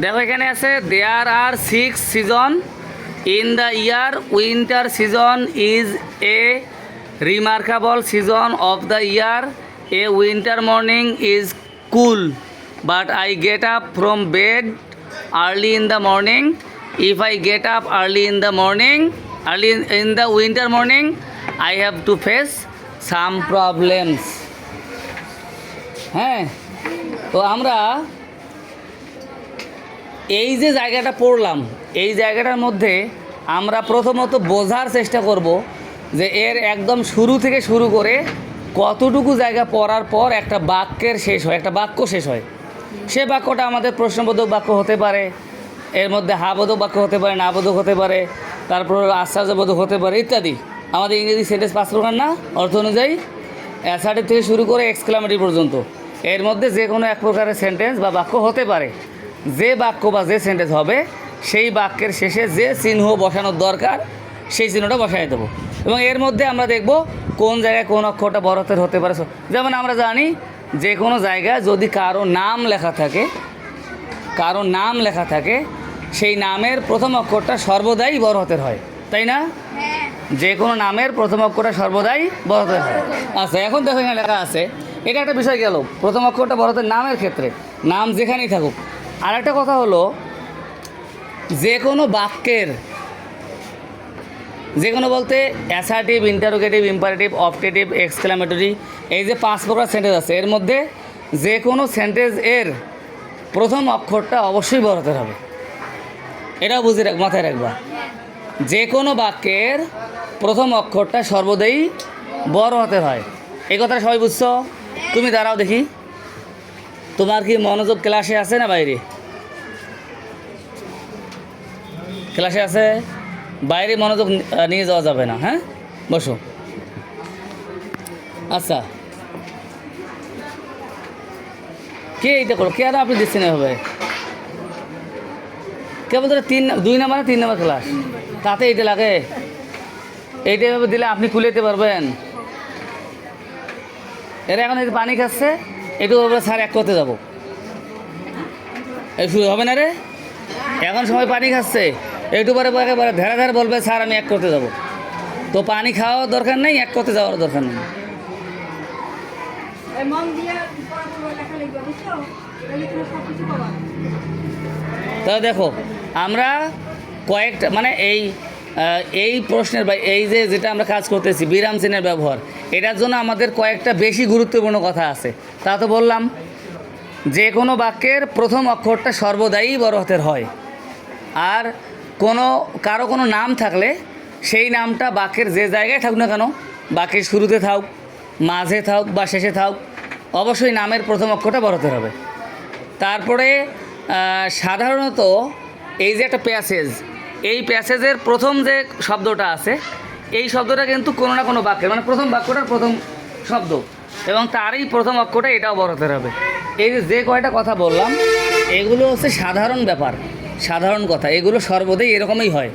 দেখো এখানে আছে there are six season in the year winter season is a remarkable season of the year a winter morning is cool but I get up from bed early in the morning if I get up early in the morning early in the winter morning I have to face some problems হ্যাঁ তো আমরা এই যে জায়গাটা পড়লাম, এই জায়গাটার মধ্যে আমরা প্রথমত বোঝার চেষ্টা করব যে এর একদম শুরু থেকে শুরু করে কতটুকু জায়গা পড়ার পর একটা বাক্যের শেষ হয়, একটা বাক্য শেষ হয়। সে বাক্যটা আমাদের প্রশ্নবোধক বাক্য হতে পারে, এর মধ্যে হাবোধক বাক্য হতে পারে, নাবোধক হতে পারে, তারপর আশ্চর্যবোধক হতে পারে ইত্যাদি। আমাদের ইংরেজি সেন্টেন্স পাঁচ প্রকার না, অর্থ অনুযায়ী। অ্যাসার্টিভ থেকে শুরু করে এক্সক্লামেটিভ পর্যন্ত। এর মধ্যে যে কোনো এক প্রকারের সেন্টেন্স বা বাক্য হতে পারে। যে বাক্য বা যে সেন্টেন্স হবে সেই বাক্যের শেষে যে চিহ্ন বসানোর দরকার সেই চিহ্নটা বসাই দেবো। এবং এর মধ্যে আমরা দেখব কোন জায়গায় কোন অক্ষরটা বড় হাতের হতে পারে। যেমন আমরা জানি যে কোনো জায়গায় যদি কারও নাম লেখা থাকে কারও নাম লেখা থাকে সেই নামের প্রথম অক্ষরটা সর্বদাই বড় হাতের হয়। তাই না? যে কোনো নামের প্রথম অক্ষরটা সর্বদাই বড় হাতের হয়। আচ্ছা এখন দেখো এখানে লেখা আছে। এটা একটা বিষয় গেল। প্রথম অক্ষরটা বড় হাতের নামের ক্ষেত্রে। নাম যেখানেই থাকুক আর একটা কথা হলো, যে কোনো বাক্যের, যে কোনো বলতে assertive interrogative imperative optative exclamatory এই যে পাঁচ প্রকার সেন্টেন্স আছে, এর মধ্যে যে কোনো সেন্টেন্স এর প্রথম অক্ষরটা অবশ্যই বড় হাতের হবে। এটাও বুঝে রাখ, মাথায় রাখবা। যে কোনো বাক্যের প্রথম অক্ষরটা সর্বদাই বড় হতে হয়। এই কথাটা সবাই বুঝছ? তুমি দাঁড়াও দেখি। তোমার কি মনোযোগ ক্লাসে আছে না বাইরে? ক্লাসে আছে, বাইরে মনোযোগ নিয়ে যাওয়া যাবে না হ্যাঁ? বসো। আচ্ছা। কে এইটা করো কে আর আপনি দিচ্ছেন হবে কে বলতে তিন দুই নাম্বার তিন নাম্বার ক্লাস? তাতে এইটা লাগে। এইটা এভাবে দিলে আপনি খুলে দিতে পারবেন। এরা এখন পানি খাচ্ছে বলবে স্যার এক করতে যাব। এই শুরু হবে না রে? এখন সময় পানি খাচ্ছে। একটু পরে একেবারে ধারে ধারে বলবে স্যার আমি এক করতে যাব। তো পানি খাওয়ার দরকার নেই এক করতে যাওয়ার দরকার নেই। তাহলে দেখো আমরা কয়েকটা মানে এই এই প্রশ্নের বা এই যে যেটা আমরা কাজ করতেছি বিরাম চিহ্নের ব্যবহার এটার জন্য আমাদের কয়েকটা বেশি গুরুত্বপূর্ণ কথা আছে। তা তো বললাম যে কোনো বাক্যের প্রথম অক্ষরটা সর্বদাই বড় হাতের হয়। আর কোনো, কারও কোনো নাম থাকলে সেই নামটা বাক্যের যে জায়গায় থাকুক না কেন বাক্যের শুরুতে থাক মাঝে থাক বা শেষে থাক অবশ্যই নামের প্রথম অক্ষরটা বড় হাতের হবে। তারপরে সাধারণত এই যে একটা প্যাসেজ, এই প্যাসেজের প্রথম যে শব্দটা আছে, এই শব্দটা কিন্তু কোনো না কোনো বাক্যের মানে প্রথম বাক্যটার প্রথম শব্দ। এবং তারই প্রথম অক্ষরটা এটাও বড় হতে হবে। এই যে কয়টা কথা বললাম, এগুলো হচ্ছে সাধারণ ব্যাপার। সাধারণ কথা, এগুলো সর্বদাই এরকমই হয়।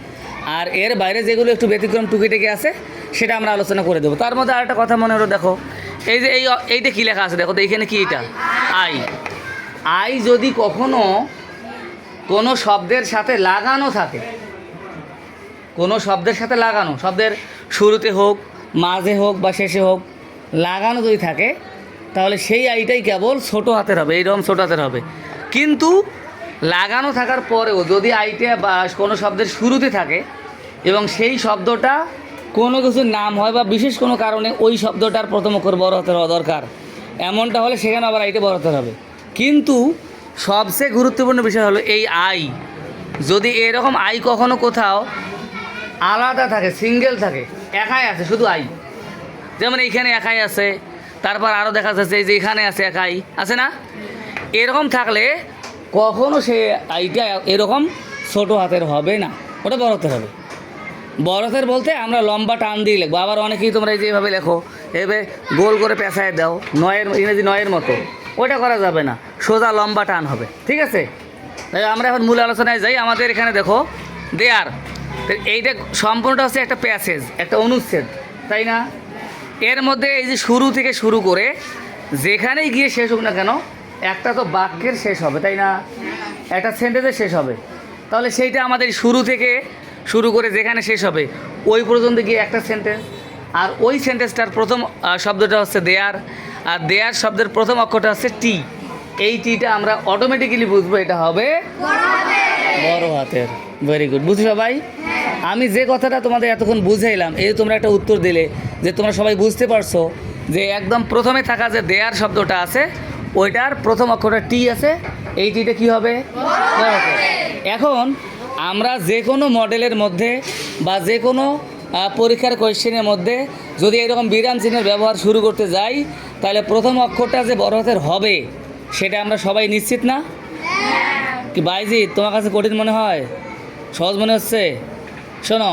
আর এর বাইরে যেগুলো একটু ব্যতিক্রম টুকিটাকি আছে, সেটা আমরা আলোচনা করে দেবো। তার মধ্যে আরেকটা কথা মনে হলো, দেখো, এই যে এই এইটা কী লেখা আছে, দেখো তো এইখানে কী এটা? আই। আই যদি কখনো কোনো শব্দের সাথে লাগানো থাকে, কোনো শব্দের সাথে লাগানো, শব্দের শুরুতে হোক, মাঝে হোক বা শেষে হোক, লাগানো যদি থাকে, তাহলে সেই আইটাই কেবল ছোটো হাতের হবে, এইরকম ছোটো হাতের হবে। কিন্তু লাগানো থাকার পরেও যদি আইটা বা কোনো শব্দের শুরুতে থাকে এবং সেই শব্দটা কোনো কিছুর নাম হয় বা বিশেষ কোনো কারণে ওই শব্দটার প্রথম অক্ষর বড় হতে হওয়া দরকার, এমনটা হলে সেখানে আবার আইটা বড় হতে হবে। কিন্তু সবচেয়ে গুরুত্বপূর্ণ বিষয় হলো এই আই। যদি এরকম আই কখনো কোথাও আলাদা থাকে, সিঙ্গেল থাকে, একাই আছে, শুধু আই। যেমন এইখানে একাই আছে, তারপর আরও দেখা যাচ্ছে যে এখানে আছে একাই, আছে না? এরকম থাকলে কখনো সে আইটা এরকম ছোট হাতের হবে না। ওটা বড় হাতের হবে। বড় হাতের বলতে আমরা লম্বা টান দিয়ে লিখব। আবার অনেকেই তোমরা এই যেভাবে লেখো, এভাবে গোল করে পেঁচায় দাও, নয়ের, ইংরেজি নয়ের মতো। ওটা করা যাবে না। সোজা লম্বা টান হবে। ঠিক আছে? আমরা এখন মূল আলোচনায় যাই। আমাদের এখানে দেখো দেয়ার এইটা সম্পূর্ণটা হচ্ছে একটা প্যাসেজ একটা অনুচ্ছেদ। তাই না? এর মধ্যে এই যে শুরু থেকে শুরু করে যেখানেই গিয়ে শেষ হোক না কেন একটা তো বাক্যের শেষ হবে, তাই না? একটা সেন্টেন্সের শেষ হবে। তাহলে সেইটা আমাদের শুরু থেকে শুরু করে যেখানে শেষ হবে, ওই পর্যন্ত গিয়ে একটা সেন্টেন্স আর ওই সেন্টেন্সটার প্রথম শব্দটা হচ্ছে দেয়ার আর দেয়ার শব্দের প্রথম অক্ষরটা হচ্ছে টি এই টিটা আমরা অটোমেটিক্যালি বুঝব, এটা হবে বড় হাতের। ভেরি গুড বুঝছ সবাই আমি যে কথাটা তোমাদের এতক্ষণ বুঝাইলাম, এই তোমরা একটা উত্তর দিলে, যে তোমরা সবাই বুঝতে পারছ যে একদম প্রথমে থাকা যে দেয়ার শব্দটা আছে ওইটার প্রথম অক্ষরটা টি আছে, এই টিটা কী হবে? এখন আমরা যে কোনো মডেলের মধ্যে বা যে কোনো পরীক্ষার কোয়েশ্চেনের মধ্যে যদি এরকম বিরাম চিহ্নের ব্যবহার শুরু করতে যাই, তাহলে প্রথম অক্ষরটা যে বড় হাতের হবে, সেটা আমরা সবাই নিশ্চিত না? কি বাইজি, তোমার কাছে কঠিন মনে হয়? সহজ মনে হচ্ছে? শোনো,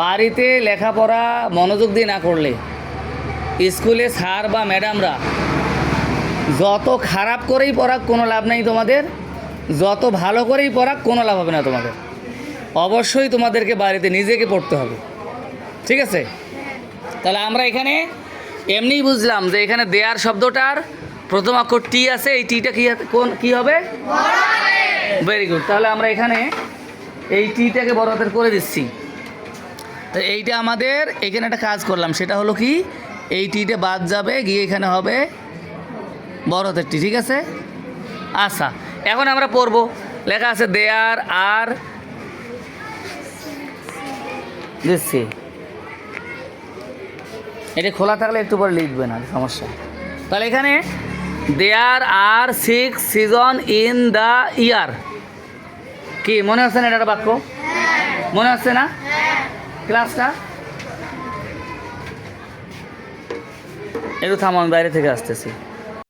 বাড়িতে লেখাপড়া মনোযোগ দিয়ে না করলে, স্কুলে স্যার বা ম্যাডামরা যত খারাপ করেই পড়াক, কোনো লাভ নেই তোমাদের। যত ভালো করেই পড়াক, কোনো লাভ হবে না তোমাদের। অবশ্যই তোমাদেরকে বাড়িতে নিজেকে পড়তে হবে। ঠিক আছে? তাহলে আমরা এখানে এমনিই বুঝলাম যে এখানে দেয়ার শব্দটার প্রথম অক্ষর টি আছে, এই টিটা কী কোন, কী হবে? ভেরি গুড তাহলে আমরা এখানে এই টিটাকে বড় হাতের করে দিচ্ছি। তো এইটা আমাদের এখানে একটা কাজ করলাম, সেটা হলো কি? এই টিটা বাদ যাবে, গিয়ে এখানে হবে বড় হাতের ঠিক আছে? আচ্ছা এখন আমরা পড়ব। লেখা আছে দেয়ার আর দিচ্ছি এটা খোলা থাকলে একটু পরে লিখবে না, সমস্যা। তাহলে এখানে there are six season in the year কি, মনে হচ্ছে না এটা বাক্য? মনে হচ্ছে না? ক্লাসটা? একটু থামো, আমি বাইরে থেকে আসতেছি।